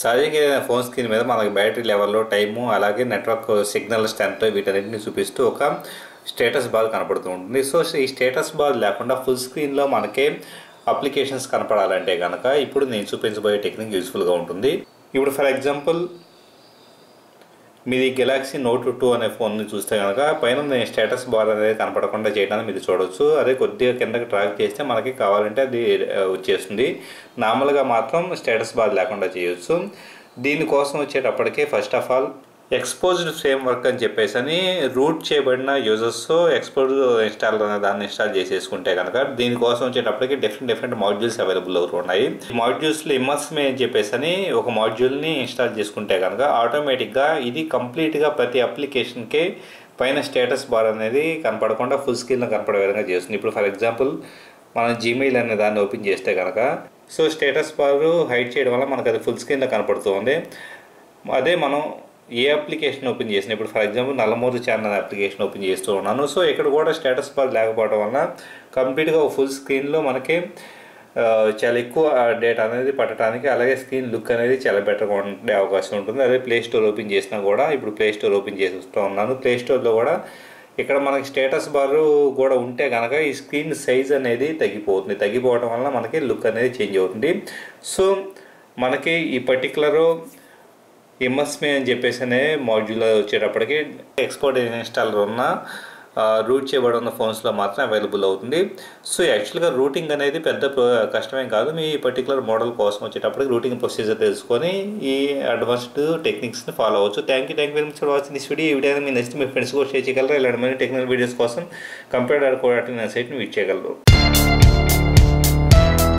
సహజంగా ఏదైనా phone screen మీద మనకి బ్యాటరీ లెవెల్లో టైము అలాగే నెట్వర్క్ సిగ్నల్ స్ట్రెంత్ వీటన్నిటిని చూపిస్తూ ఒక స్టేటస్ బాల్ కనపడుతూ ఉంటుంది. సో ఈ స్టేటస్ బాల్ లేకుండా ఫుల్ స్క్రీన్లో మనకే అప్లికేషన్స్ కనపడాలంటే కనుక ఇప్పుడు నేను చూపించబోయే టెక్నిక్ యూస్ఫుల్గా ఉంటుంది. ఇప్పుడు ఫర్ ఎగ్జాంపుల్ మీది గెలాక్సీ నోట్ టూ అనే ఫోన్ని చూస్తే కనుక పైన నేను స్టేటస్ బార్ అనేది కనపడకుండా చేయడానికి మీరు చూడొచ్చు. అదే కొద్దిగా కిందకి ట్రాక్ చేస్తే మనకి కావాలంటే అది వచ్చేస్తుంది. నార్మల్గా మాత్రం స్టేటస్ బార్ లేకుండా చేయొచ్చు. దీనికోసం వచ్చేటప్పటికి first of all Xposed framework అని చెప్పేసి అని రూట్ చేయబడిన యూజర్స్ ఎక్స్పోజ్ ఇన్స్టాల్ అనే దాన్ని ఇన్స్టాల్ చేసేసుకుంటే కనుక దీనికోసం వచ్చేటప్పటికి డిఫరెంట్ డిఫరెంట్ మాడ్యూల్స్ అవైలబుల్ అవుతున్నాయి మాడ్యూల్స్లో ఇమర్స్మే అని చెప్పేసి అని ఒక మాడ్యూల్ని ఇన్స్టాల్ చేసుకుంటే కనుక ఆటోమేటిక్గా ఇది కంప్లీట్గా ప్రతి అప్లికేషన్కి పైన స్టేటస్ బార్ అనేది కనపడకుండా ఫుల్ స్క్రీన్లో కనపడే విధంగా చేస్తుంది. ఇప్పుడు ఫర్ ఎగ్జాంపుల్ మనం జీమెయిల్ అనే దాన్ని ఓపెన్ చేస్తే కనుక సో స్టేటస్ బార్ హైడ్ చేయడం వల్ల మనకు అది ఫుల్ స్క్రీన్లో కనపడుతుంది అదే మనం ఏ అప్లికేషన్ ఓపెన్ చేసిన ఇప్పుడు for example Nallamuru channel application open చేస్తూ ఉన్నాను. సో ఇక్కడ కూడా స్టేటస్ బార్ లేకపోవడం వలన కంప్లీట్గా ఫుల్ స్క్రీన్లో మనకి చాలా ఎక్కువ డేటా అనేది పట్టడానికి అలాగే స్క్రీన్ లుక్ అనేది చాలా బెటర్గా ఉండే అవకాశం ఉంటుంది. అదే ప్లే స్టోర్ ఓపెన్ చేసినా కూడా ఇప్పుడు ప్లే స్టోర్ ఓపెన్ చేస్తూ ఉన్నాను. ప్లే స్టోర్లో కూడా ఇక్కడ మనకి స్టేటస్ బార్ కూడా ఉంటే కనుక ఈ స్క్రీన్ సైజ్ అనేది తగ్గిపోతుంది. తగ్గిపోవడం వల్ల మనకి లుక్ అనేది చేంజ్ అవుతుంది. సో మనకి ఈ పర్టికులరు ఎంఎస్మి అని చెప్పేసి అనే మాడ్యూల్ వచ్చేటప్పటికి ఎక్స్పోర్ట్ ఇన్స్టాలర్ ఉన్న రూట్ చేయబడి ఉన్న ఫోన్స్లో మాత్రం అవైలబుల్ అవుతుంది. సో యాక్చువల్గా రూటింగ్ అనేది పెద్ద కష్టమేం కాదు. మీ పర్టికులర్ మోడల్ కోసం వచ్చేటప్పటికి రూటింగ్ ప్రొసీజర్ తెలుసుకొని ఈ అడ్వాన్స్డ్ టెక్నిక్స్ని ఫాలో అవ్వచ్చు. Thank you thank you very much for watching this video ఈ వీడియో మీ నెక్స్ట్ మీ ఫ్రెండ్స్ కూడా షేర్ చేయగలరు? ఇలాంటి మనీ టెక్నికల్ వీడియోస్ కోసం కంప్యూటర్ నా సైట్ని వీట్ చేయగలరు.